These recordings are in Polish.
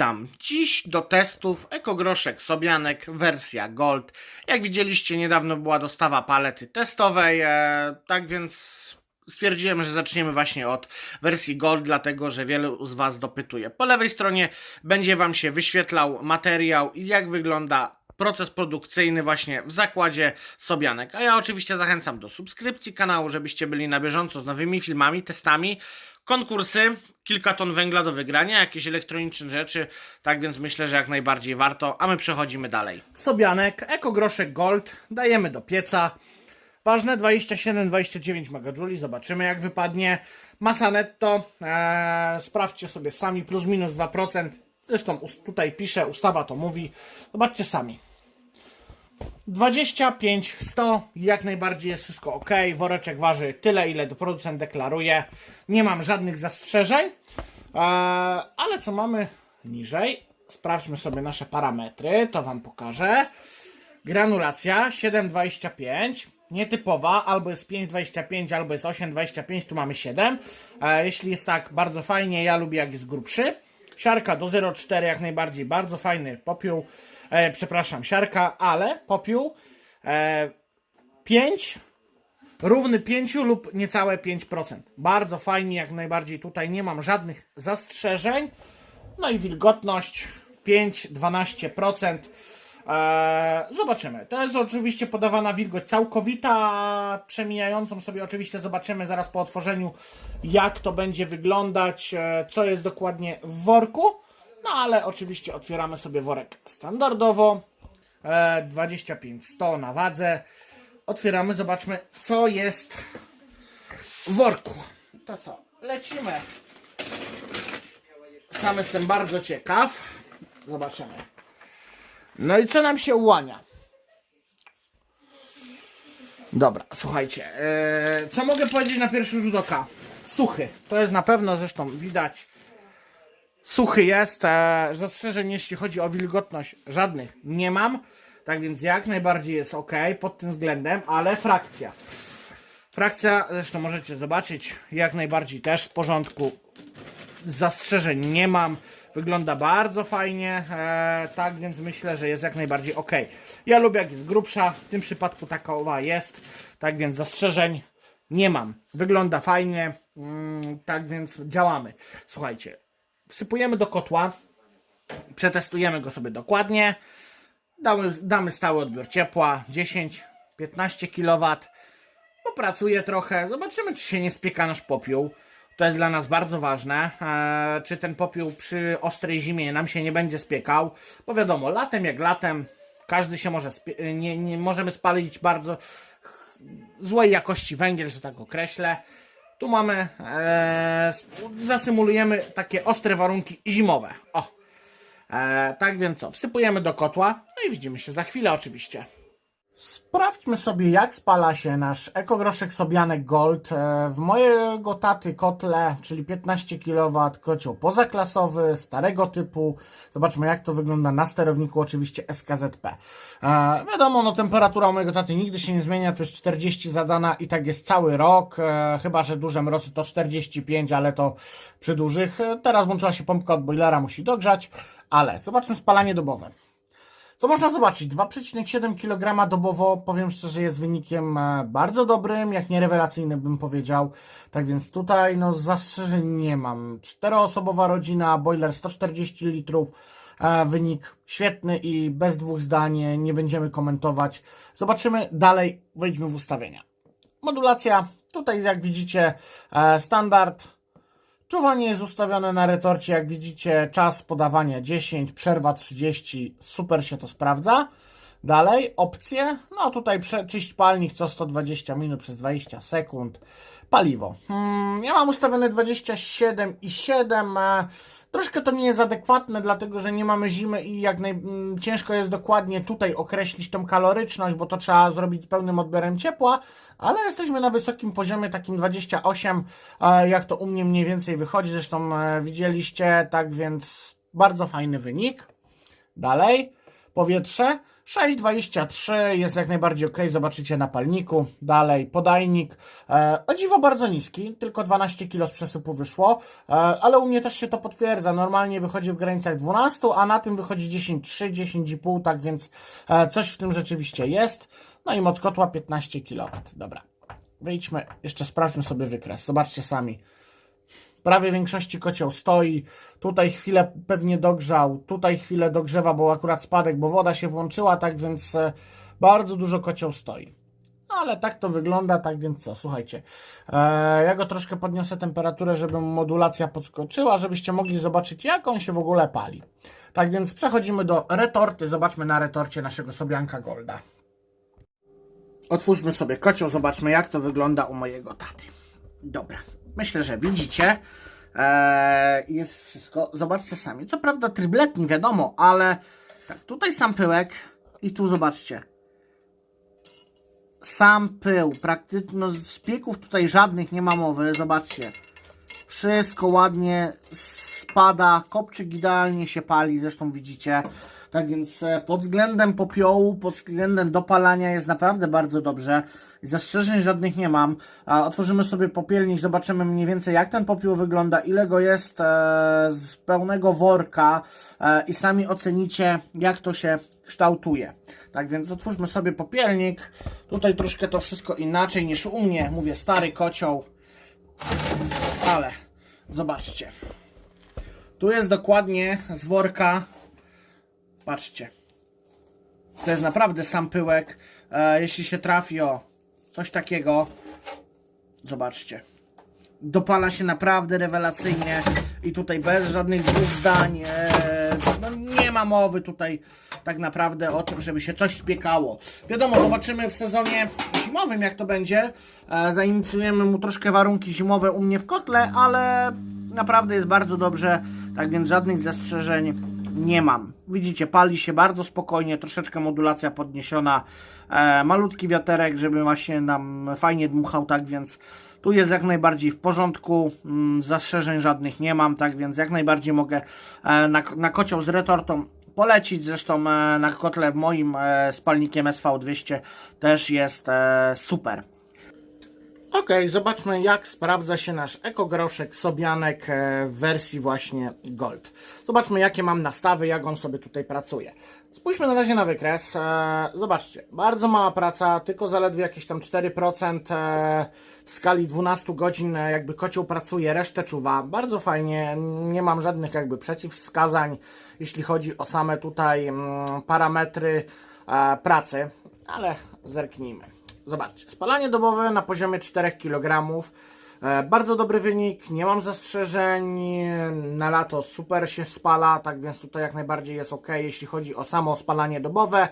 Witam. Dziś do testów ekogroszek Sobianek wersja Gold. Jak widzieliście, niedawno była dostawa palety testowej, e, tak więc stwierdziłem, że zaczniemy właśnie od wersji Gold, dlatego że wielu z Was dopytuje. Po lewej stronie będzie Wam się wyświetlał materiał i jak wygląda proces produkcyjny właśnie w zakładzie Sobianek. A ja oczywiście zachęcam do subskrypcji kanału, żebyście byli na bieżąco z nowymi filmami, testami, konkursy, kilka ton węgla do wygrania, jakieś elektroniczne rzeczy, tak więc myślę, że jak najbardziej warto, a my przechodzimy dalej. Sobianek, ekogroszek Gold, dajemy do pieca. Ważne 27-29 MJ, zobaczymy jak wypadnie. Masa netto, eee, sprawdźcie sobie sami, plus minus 2%. Zresztą tutaj pisze, ustawa to mówi. Zobaczcie sami. 25, 100, jak najbardziej jest wszystko ok. Woreczek waży tyle, ile producent deklaruje. Nie mam żadnych zastrzeżeń. Eee, ale co mamy niżej? Sprawdźmy sobie nasze parametry, to Wam pokażę. Granulacja 7,25. Nietypowa, albo jest 5,25, albo jest 8,25, tu mamy 7. E, jeśli jest tak, bardzo fajnie, ja lubię jak jest grubszy. Siarka do 0,4 jak najbardziej, bardzo fajny popiół. E, przepraszam, siarka, ale popiół e, 5, równy 5 lub niecałe 5%. Bardzo fajnie, jak najbardziej tutaj nie mam żadnych zastrzeżeń. No i wilgotność 5-12%. Eee, zobaczymy. To jest oczywiście podawana wilgoć całkowita, przemijającą sobie oczywiście zobaczymy zaraz po otworzeniu, jak to będzie wyglądać, e, co jest dokładnie w worku. No ale oczywiście otwieramy sobie worek standardowo. E, 25-100 na wadze. Otwieramy, zobaczmy, co jest w worku. To co? Lecimy. Sam jestem bardzo ciekaw. Zobaczymy. No i co nam się ułania? Dobra, słuchajcie. e, co mogę powiedzieć na pierwszy rzut oka? Suchy. To jest na pewno, zresztą widać. Suchy jest. E, zastrzeżeń, jeśli chodzi o wilgotność, żadnych nie mam. Tak więc jak najbardziej jest ok pod tym względem, ale frakcja. Frakcja, zresztą możecie zobaczyć, jak najbardziej też w porządku zastrzeżeń nie mam. Wygląda bardzo fajnie, e, tak więc myślę, że jest jak najbardziej ok. Ja lubię jak jest grubsza, w tym przypadku takowa jest, tak więc zastrzeżeń nie mam. Wygląda fajnie, mm, tak więc działamy. Słuchajcie, wsypujemy do kotła, przetestujemy go sobie dokładnie, damy, damy stały odbiór ciepła, 10-15 kW, popracuję trochę, zobaczymy czy się nie spieka nasz popiół. To jest dla nas bardzo ważne, e, czy ten popiół przy ostrej zimie nam się nie będzie spiekał, bo wiadomo, latem jak latem, każdy się może, spie- nie, nie możemy spalić bardzo złej jakości węgiel, że tak określę. Tu mamy, e, zasymulujemy takie ostre warunki zimowe. O, e, tak więc co, wsypujemy do kotła, no i widzimy się za chwilę oczywiście. Sprawdźmy sobie, jak spala się nasz ekogroszek Sobianek Gold e, w mojego taty kotle, czyli 15 kW, kocioł pozaklasowy, starego typu. Zobaczmy, jak to wygląda na sterowniku, oczywiście SKZP. E, wiadomo, no temperatura u mojego taty nigdy się nie zmienia, to jest 40 zadana i tak jest cały rok, e, chyba, że duże mrozy to 45, ale to przy dużych. E, teraz włączyła się pompka od boilera, musi dogrzać, ale zobaczmy spalanie dobowe. Co można zobaczyć? 2,7 kg dobowo, powiem szczerze, jest wynikiem e, bardzo dobrym, jak nie rewelacyjnym bym powiedział. Tak więc tutaj no zastrzeżeń nie mam. Czteroosobowa rodzina, boiler 140 litrów, e, wynik świetny i bez dwóch zdań nie będziemy komentować. Zobaczymy dalej, wejdźmy w ustawienia. Modulacja, tutaj jak widzicie e, standard, Czuwanie jest ustawione na retorcie, jak widzicie, czas podawania 10, przerwa 30, super się to sprawdza. Dalej, opcje, no tutaj przeczyść palnik co 120 minut przez 20 sekund. Paliwo, hmm, ja mam ustawione 27,7, e, troszkę to nie jest adekwatne, dlatego że nie mamy zimy i jak naj... ciężko jest dokładnie tutaj określić tą kaloryczność, bo to trzeba zrobić z pełnym odbiorem ciepła, ale jesteśmy na wysokim poziomie, takim 28, e, jak to u mnie mniej więcej wychodzi, zresztą e, widzieliście, tak więc bardzo fajny wynik. Dalej, powietrze. 6,23 jest jak najbardziej ok, zobaczycie na palniku. Dalej, podajnik. E, o dziwo bardzo niski, tylko 12 kg z przesypu wyszło, e, ale u mnie też się to potwierdza. Normalnie wychodzi w granicach 12, a na tym wychodzi 10,3, 10,5, tak więc e, coś w tym rzeczywiście jest. No i moc kotła 15 kW. Dobra, wyjdźmy, jeszcze sprawdźmy sobie wykres. Zobaczcie sami prawie większości kocioł stoi. Tutaj chwilę pewnie dogrzał, tutaj chwilę dogrzewa, bo akurat spadek, bo woda się włączyła, tak więc e, bardzo dużo kocioł stoi. Ale tak to wygląda, tak więc co, słuchajcie. E, ja go troszkę podniosę temperaturę, żeby modulacja podskoczyła, żebyście mogli zobaczyć, jak on się w ogóle pali. Tak więc przechodzimy do retorty. Zobaczmy na retorcie naszego Sobianka Golda. Otwórzmy sobie kocioł, zobaczmy, jak to wygląda u mojego taty. Dobra, myślę, że widzicie. Eee, jest wszystko. Zobaczcie sami. Co prawda tryblet nie wiadomo, ale tak, tutaj sam pyłek i tu zobaczcie. Sam pył, praktycznie no, z pieków tutaj żadnych nie ma mowy. Zobaczcie. Wszystko ładnie spada, kopczyk idealnie się pali, zresztą widzicie. Tak więc e, pod względem popiołu, pod względem dopalania jest naprawdę bardzo dobrze. Zastrzeżeń żadnych nie mam. Otworzymy sobie popielnik, zobaczymy mniej więcej jak ten popiół wygląda, ile go jest e, z pełnego worka e, i sami ocenicie jak to się kształtuje. Tak więc otwórzmy sobie popielnik. Tutaj troszkę to wszystko inaczej niż u mnie. Mówię stary kocioł. Ale zobaczcie. Tu jest dokładnie z worka. Patrzcie. To jest naprawdę sam pyłek. E, jeśli się trafi o coś takiego, zobaczcie. Dopala się naprawdę rewelacyjnie i tutaj bez żadnych dwóch zdań. E, no nie ma mowy tutaj tak naprawdę o tym, żeby się coś spiekało. Wiadomo, zobaczymy w sezonie zimowym jak to będzie. E, zainicjujemy mu troszkę warunki zimowe u mnie w kotle, ale naprawdę jest bardzo dobrze. Tak więc żadnych zastrzeżeń nie mam. Widzicie, pali się bardzo spokojnie, troszeczkę modulacja podniesiona, e, malutki wiaterek, żeby właśnie nam fajnie dmuchał, tak więc tu jest jak najbardziej w porządku, mm, zastrzeżeń żadnych nie mam, tak więc jak najbardziej mogę e, na, na kocioł z retortą polecić, zresztą e, na kotle w moim e, spalnikiem SV200 też jest e, super. Ok, zobaczmy jak sprawdza się nasz ekogroszek Sobianek e, w wersji właśnie Gold. Zobaczmy jakie mam nastawy, jak on sobie tutaj pracuje. Spójrzmy na razie na wykres. E, Zobaczcie, bardzo mała praca, tylko zaledwie jakieś tam 4% e, w skali 12 godzin jakby kocioł pracuje, resztę czuwa. Bardzo fajnie, nie mam żadnych jakby przeciwwskazań, jeśli chodzi o same tutaj mm, parametry pracy, ale zerknijmy. Zobaczcie, spalanie dobowe na poziomie 4 kg. E, Bardzo dobry wynik, nie mam zastrzeżeń. Na lato super się spala, tak więc tutaj jak najbardziej jest ok, jeśli chodzi o samo spalanie dobowe.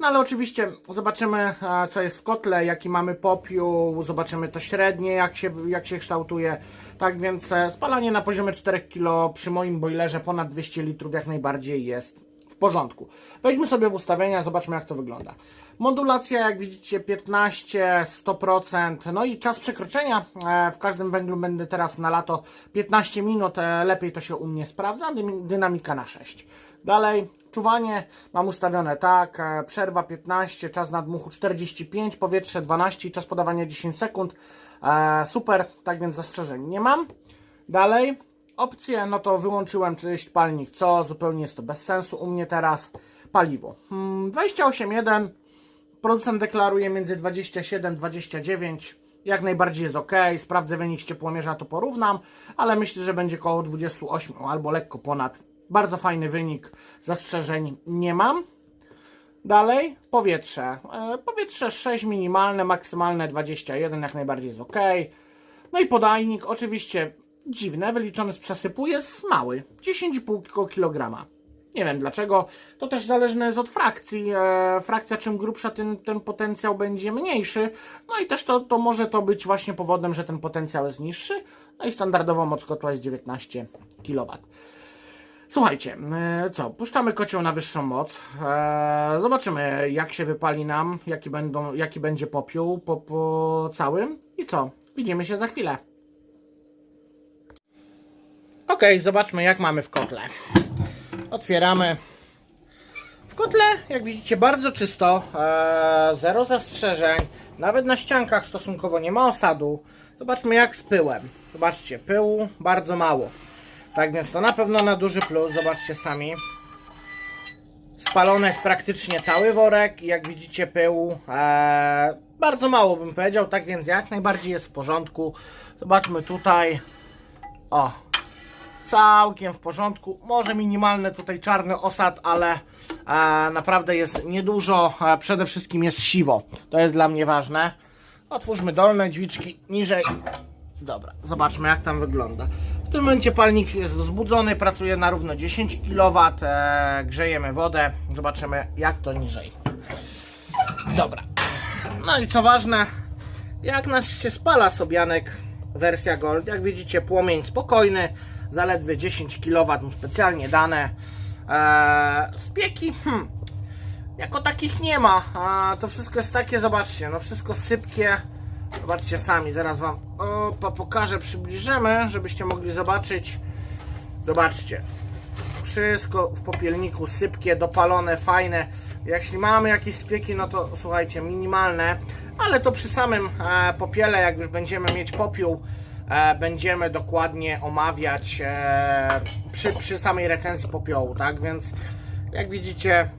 No ale oczywiście zobaczymy, e, co jest w kotle, jaki mamy popiół, zobaczymy to średnie, jak się, jak się kształtuje. Tak więc e, spalanie na poziomie 4 kg przy moim boilerze ponad 200 litrów jak najbardziej jest w porządku. Wejdźmy sobie w ustawienia, zobaczmy jak to wygląda. Modulacja, jak widzicie, 15, 100%. No i czas przekroczenia. E, W każdym węglu będę teraz na lato 15 minut. e, Lepiej to się u mnie sprawdza. Dynamika na 6. Dalej, czuwanie mam ustawione tak. e, Przerwa 15, czas nadmuchu 45, powietrze 12 i czas podawania 10 sekund. Super, tak więc zastrzeżeń nie mam. Dalej, opcje, no to wyłączyłem czyść palnik, co zupełnie jest to bez sensu u mnie teraz. Paliwo. Hmm, 28,1. Producent deklaruje między 27 29. Jak najbardziej jest ok. Sprawdzę wynik ciepłomierza, to porównam, ale myślę, że będzie około 28 albo lekko ponad. Bardzo fajny wynik. Zastrzeżeń nie mam. Dalej, powietrze. E, powietrze 6 minimalne, maksymalne 21, jak najbardziej jest ok. No i podajnik, oczywiście dziwne, wyliczony z przesypu, jest mały 10,5 kg. Nie wiem dlaczego, to też zależne jest od frakcji. E, frakcja czym grubsza, tym ten potencjał będzie mniejszy. No i też to, to może to być właśnie powodem, że ten potencjał jest niższy. No i standardowo moc kotła jest 19 kW. Słuchajcie, e, co, puszczamy kocioł na wyższą moc. E, zobaczymy, jak się wypali nam, jaki, będą, jaki będzie popiół po, po całym. I co, widzimy się za chwilę. Ok, zobaczmy, jak mamy w kotle. Otwieramy. W kotle, jak widzicie, bardzo czysto, e, zero zastrzeżeń, nawet na ściankach stosunkowo nie ma osadu. Zobaczmy jak z pyłem. Zobaczcie, pyłu bardzo mało. Tak więc to na pewno na duży plus, zobaczcie sami. Spalony jest praktycznie cały worek jak widzicie pyłu e, bardzo mało bym powiedział, tak więc jak najbardziej jest w porządku. Zobaczmy tutaj. O, całkiem w porządku. Może minimalny tutaj czarny osad, ale e, naprawdę jest niedużo. E, przede wszystkim jest siwo. To jest dla mnie ważne. Otwórzmy dolne drzwiczki niżej. Dobra, zobaczmy jak tam wygląda. W tym momencie palnik jest wzbudzony, pracuje na równo 10 kW. E, grzejemy wodę. Zobaczymy jak to niżej. Dobra. No i co ważne, jak nasz się spala Sobianek wersja Gold, jak widzicie płomień spokojny, zaledwie 10 kW specjalnie dane. Eee, spieki, hmm, jako takich nie ma, a to wszystko jest takie, zobaczcie, no wszystko sypkie. Zobaczcie sami, zaraz wam opa, pokażę, przybliżymy, żebyście mogli zobaczyć. Zobaczcie, wszystko w popielniku sypkie, dopalone, fajne. Jeśli mamy jakieś spieki, no to słuchajcie, minimalne, ale to przy samym e, popiele, jak już będziemy mieć popiół, będziemy dokładnie omawiać e, przy, przy samej recenzji popiołu, tak? Więc jak widzicie,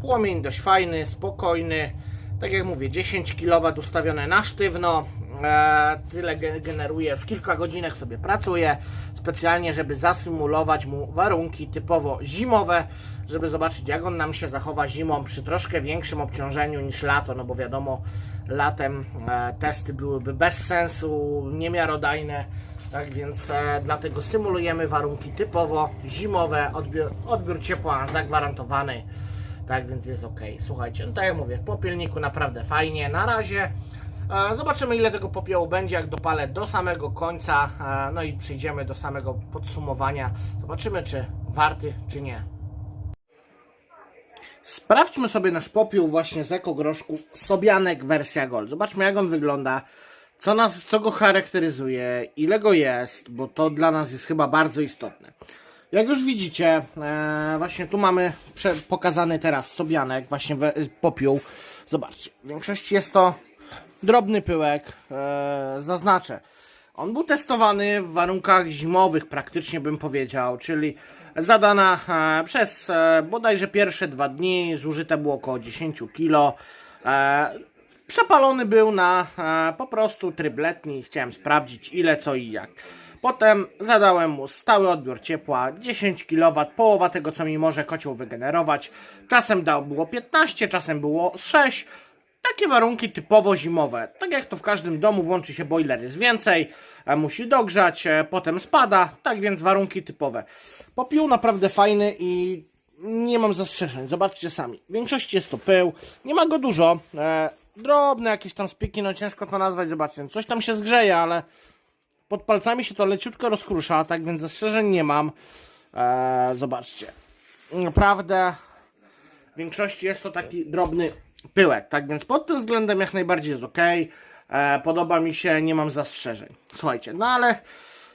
płomień dość fajny, spokojny. Tak jak mówię, 10 kW ustawione na sztywno. E, tyle ge- generuje, już kilka godzinek sobie pracuje specjalnie, żeby zasymulować mu warunki typowo zimowe, żeby zobaczyć jak on nam się zachowa zimą przy troszkę większym obciążeniu niż lato, no bo wiadomo, latem e, testy byłyby bez sensu, niemiarodajne, tak więc e, dlatego symulujemy warunki typowo zimowe, odbiór, odbiór ciepła zagwarantowany. Tak więc jest ok. Słuchajcie, no tak jak mówię, w popielniku naprawdę fajnie. Na razie e, zobaczymy ile tego popiołu będzie, jak dopalę do samego końca. No i przyjdziemy do samego podsumowania. Zobaczymy, czy warty, czy nie. Sprawdźmy sobie nasz popiół właśnie z ekogroszku Sobianek wersja Gold. Zobaczmy jak on wygląda, co, nas, co go charakteryzuje, ile go jest, bo to dla nas jest chyba bardzo istotne. Jak już widzicie, e, właśnie tu mamy pokazany teraz Sobianek, właśnie we, popiół. Zobaczcie, w większości jest to drobny pyłek, e, zaznaczę. On był testowany w warunkach zimowych, praktycznie bym powiedział, czyli zadana e, przez e, bodajże pierwsze dwa dni, zużyte było około 10 kg. E, przepalony był na po prostu tryb letni, chciałem sprawdzić ile, co i jak. Potem zadałem mu stały odbiór ciepła, 10 kW, połowa tego co mi może kocioł wygenerować. Czasem dał było 15, czasem było 6. Takie warunki typowo zimowe. Tak jak to w każdym domu, włączy się boiler, jest więcej, e, musi dogrzać, e, potem spada. Tak więc warunki typowe. Popiół naprawdę fajny i nie mam zastrzeżeń. Zobaczcie sami. W większości jest to pył. Nie ma go dużo. E, drobne jakieś tam spiki, no ciężko to nazwać. Zobaczcie, coś tam się zgrzeje, ale pod palcami się to leciutko rozkrusza, tak więc zastrzeżeń nie mam. E, zobaczcie. Naprawdę w większości jest to taki drobny pyłek, tak więc pod tym względem jak najbardziej jest ok. E, podoba mi się, nie mam zastrzeżeń. Słuchajcie, no ale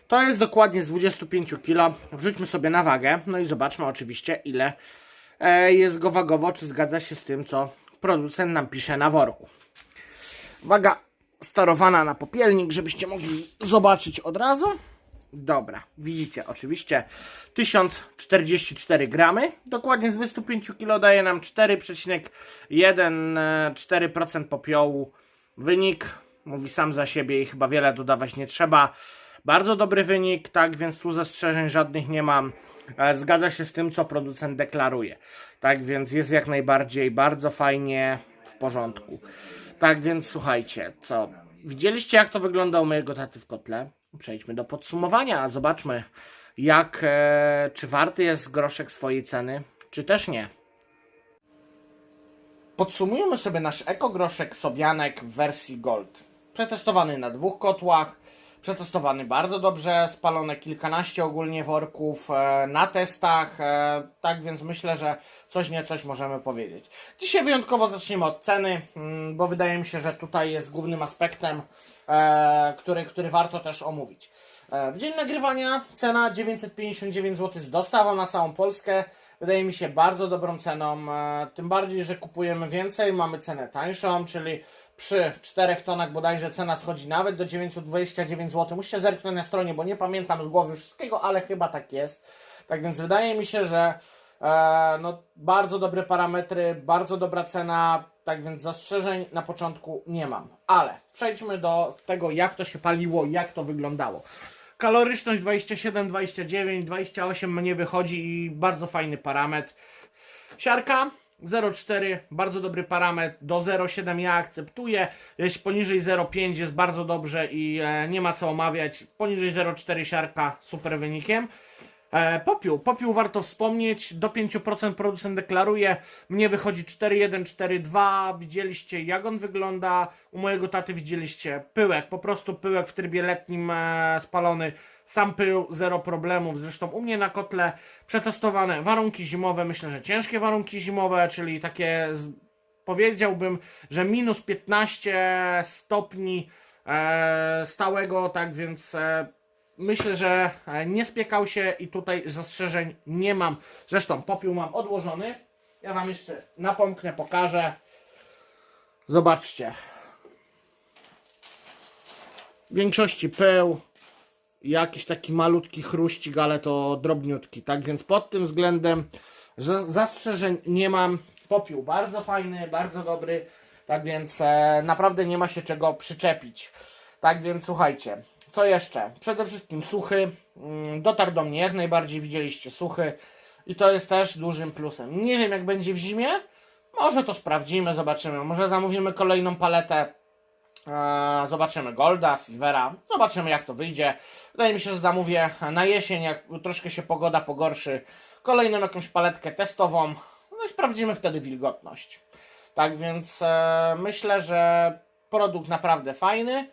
to jest dokładnie z 25 kg. Wrzućmy sobie na wagę, no i zobaczmy oczywiście ile e, jest go wagowo, czy zgadza się z tym, co producent nam pisze na worku. Waga sterowana na popielnik, żebyście mogli zobaczyć od razu. Dobra, widzicie, oczywiście 1044 gramy. Dokładnie z 25 kg daje nam 4,14% popiołu. Wynik mówi sam za siebie i chyba wiele dodawać nie trzeba. Bardzo dobry wynik, tak więc tu zastrzeżeń żadnych nie mam. E, Zgadza się z tym, co producent deklaruje. Tak więc jest jak najbardziej bardzo fajnie w porządku. Tak więc słuchajcie, co? Widzieliście jak to wygląda u mojego taty w kotle? Przejdźmy do podsumowania, a zobaczmy jak, e, czy warty jest groszek swojej ceny, czy też nie. Podsumujemy sobie nasz ekogroszek Sobianek w wersji Gold. Przetestowany na dwóch kotłach, przetestowany bardzo dobrze, spalone kilkanaście ogólnie worków e, na testach, e, tak więc myślę, że coś nie coś możemy powiedzieć. Dzisiaj wyjątkowo zaczniemy od ceny, mm, bo wydaje mi się, że tutaj jest głównym aspektem, e, który, który warto też omówić. W dzień nagrywania cena 959 zł z dostawą na całą Polskę. Wydaje mi się bardzo dobrą ceną, tym bardziej, że kupujemy więcej, mamy cenę tańszą, czyli przy 4 tonach bodajże cena schodzi nawet do 929 zł. Musicie zerknąć na stronie, bo nie pamiętam z głowy wszystkiego, ale chyba tak jest. Tak więc wydaje mi się, że e, no, bardzo dobre parametry, bardzo dobra cena, tak więc zastrzeżeń na początku nie mam. Ale przejdźmy do tego, jak to się paliło, jak to wyglądało. Kaloryczność 27, 29, 28 mnie wychodzi i bardzo fajny parametr. Siarka 0,4, bardzo dobry parametr. Do 0,7 ja akceptuję. Jeśli poniżej 0,5 jest bardzo dobrze i e, nie ma co omawiać. Poniżej 0,4 siarka super wynikiem. E, popiół. Popiół warto wspomnieć. Do 5% producent deklaruje. Mnie wychodzi 4,1, 4,2. Widzieliście jak on wygląda. U mojego taty widzieliście pyłek. Po prostu pyłek w trybie letnim e, spalony. Sam pył, zero problemów. Zresztą u mnie na kotle przetestowane warunki zimowe. Myślę, że ciężkie warunki zimowe, czyli takie powiedziałbym, że minus 15 stopni e, stałego, tak więc myślę, że e, nie spiekał się i tutaj zastrzeżeń nie mam. Zresztą popiół mam odłożony. Ja Wam jeszcze napomknę, pokażę. Zobaczcie. W większości pył, jakiś taki malutki chruścik, ale to drobniutki. Tak więc pod tym względem że zastrzeżeń nie mam. Popiół bardzo fajny, bardzo dobry. Tak więc e, naprawdę nie ma się czego przyczepić. Tak więc słuchajcie, co jeszcze? Przede wszystkim suchy. Mm, Dotarł do mnie jak najbardziej, widzieliście suchy. I to jest też dużym plusem. Nie wiem jak będzie w zimie. Może to sprawdzimy, zobaczymy. Może zamówimy kolejną paletę. Eee, Zobaczymy Golda, Silvera. Zobaczymy jak to wyjdzie. Wydaje mi się, że zamówię na jesień, jak troszkę się pogoda pogorszy. Kolejną jakąś paletkę testową. No i sprawdzimy wtedy wilgotność. Tak więc e, myślę, że produkt naprawdę fajny.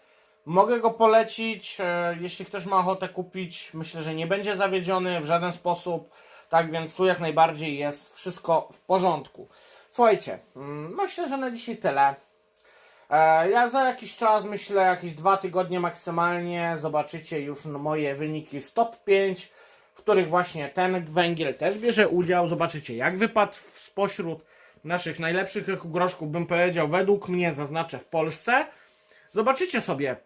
Mogę go polecić, e, jeśli ktoś ma ochotę kupić. Myślę, że nie będzie zawiedziony w żaden sposób. Tak więc tu jak najbardziej jest wszystko w porządku. Słuchajcie, mm, myślę, że na dzisiaj tyle. E, Ja za jakiś czas, myślę, jakieś dwa tygodnie maksymalnie, zobaczycie już moje wyniki z top 5, w których właśnie ten węgiel też bierze udział. Zobaczycie, jak wypadł spośród naszych najlepszych groszków, bym powiedział, według mnie, zaznaczę w Polsce. Zobaczycie sobie,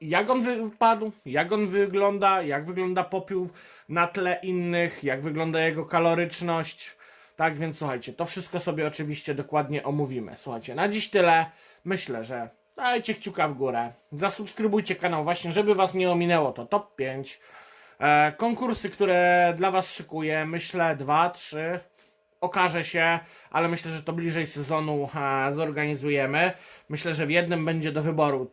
jak on wypadł, jak on wygląda, jak wygląda popiół na tle innych, jak wygląda jego kaloryczność. Tak więc słuchajcie, to wszystko sobie oczywiście dokładnie omówimy. Słuchajcie, na dziś tyle. Myślę, że dajcie kciuka w górę. Zasubskrybujcie kanał właśnie, żeby was nie ominęło to top 5. E, konkursy, które dla was szykuję, myślę 2, 3. Okaże się, ale myślę, że to bliżej sezonu e, zorganizujemy. Myślę, że w jednym będzie do wyboru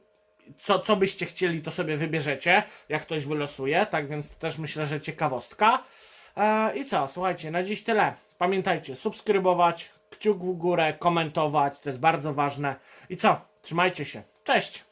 co, co byście chcieli, to sobie wybierzecie, jak ktoś wylosuje, tak więc też myślę, że ciekawostka. E, I co, słuchajcie, na dziś tyle. Pamiętajcie, subskrybować, kciuk w górę, komentować, to jest bardzo ważne. I co, trzymajcie się. Cześć!